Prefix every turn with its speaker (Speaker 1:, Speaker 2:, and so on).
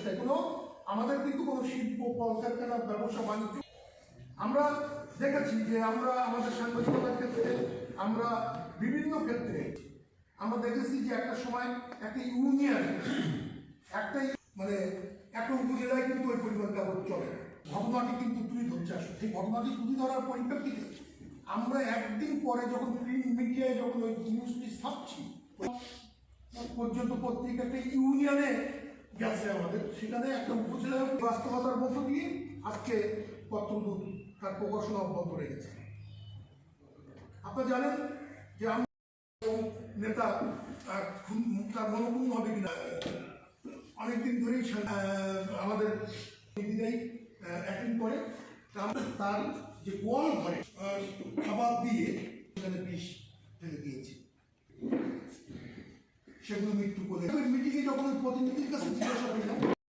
Speaker 1: সেটাই কোনো, আমাদের কিন্তু কোনো শিল্প কলকারখানা ব্যবসা, বাণিজ্য আমরা দেখেছি যে আমরা আমাদের সাংবাদিকতার ক্ষেত্রে, আমরা বিভিন্ন ক্ষেত্রে, আমরা দেখেছি যে একটা সময় একটা ইউনিয়ন, একটা মানে একটা উপজেলায় কিন্তু ওই পরিমাণ কাগজ চলে না। ঘটনাটি কিন্তু তুলে ধরছে আসলে সেই ঘটনাটি তুলে ধরার পরিপ্রেক্ষিতে আমরা একদিন পরে যখন প্রিন্ট মিডিয়ায় যখন ওই নিউজটি ছাপছি, পর্যন্ত পত্রিকা একটা ইউনিয়নে গেছে আমাদের। সেখানে একটা উপজেলার বাস্তবতার মধ্য দিয়ে আজকে পত্রদূত তার প্রকাশনা অব্যাহত রেখেছে আপনারা জানেন যে আমরা নেতা তার মনোপূর্ণ হবে কিনা, অনেকদিন ধরেই আমাদের দিদিরাই অ্যাটেন্ড করে। তার যে গোয়াল ঘরে খাবার দিয়ে সেগুলো মৃত্যু করে মিটিংয়ে যখন প্রতিনিধির কাছে জিজ্ঞাসা করলাম